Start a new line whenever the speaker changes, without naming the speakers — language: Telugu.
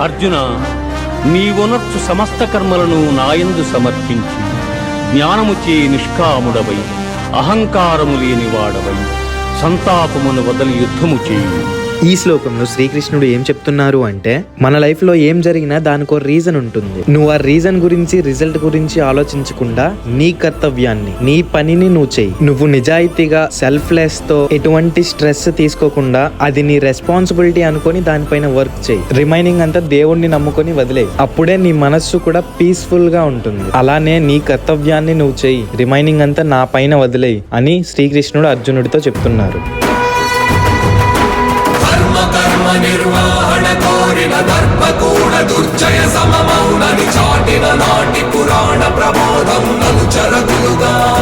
అర్జున నీవునర్చు సమస్త కర్మలను నాయందు సమర్పించి. జ్ఞానముచే నిష్కాముడవై అహంకారము లేనివాడవై సంతాపమును వదలి యుద్ధము చేయి.
ఈ శ్లోకంలో శ్రీకృష్ణుడు ఏం చెప్తున్నారు అంటే మన లైఫ్లో ఏం జరిగినా దానికో రీజన్ ఉంటుంది. నువ్వు ఆ రీజన్ గురించి రిజల్ట్ గురించి ఆలోచించకుండా నీ కర్తవ్యాన్ని నీ పనిని నువ్వు చెయ్యి నువ్వు నిజాయితీగా సెల్ఫ్లెస్తో ఎటువంటి స్ట్రెస్ తీసుకోకుండా అది నీ రెస్పాన్సిబిలిటీ అనుకొని దానిపైన వర్క్ చేయి. రిమైనింగ్ అంతా దేవుణ్ణి నమ్ముకొని వదిలే అప్పుడే నీ మనస్సు కూడా పీస్ఫుల్గా ఉంటుంది. అలానే నీ కర్తవ్యాన్ని నువ్వు చెయ్యి రిమైనింగ్ అంతా నా పైన వదిలేయి అని శ్రీకృష్ణుడు అర్జునుడితో చెప్తున్నారు.
నిర్వహణ కోరిన దర్పకూడ దుర్జయ సమమౌనని చాటిన నాటి పురాణ ప్రబోధం నలు చరకులుగా.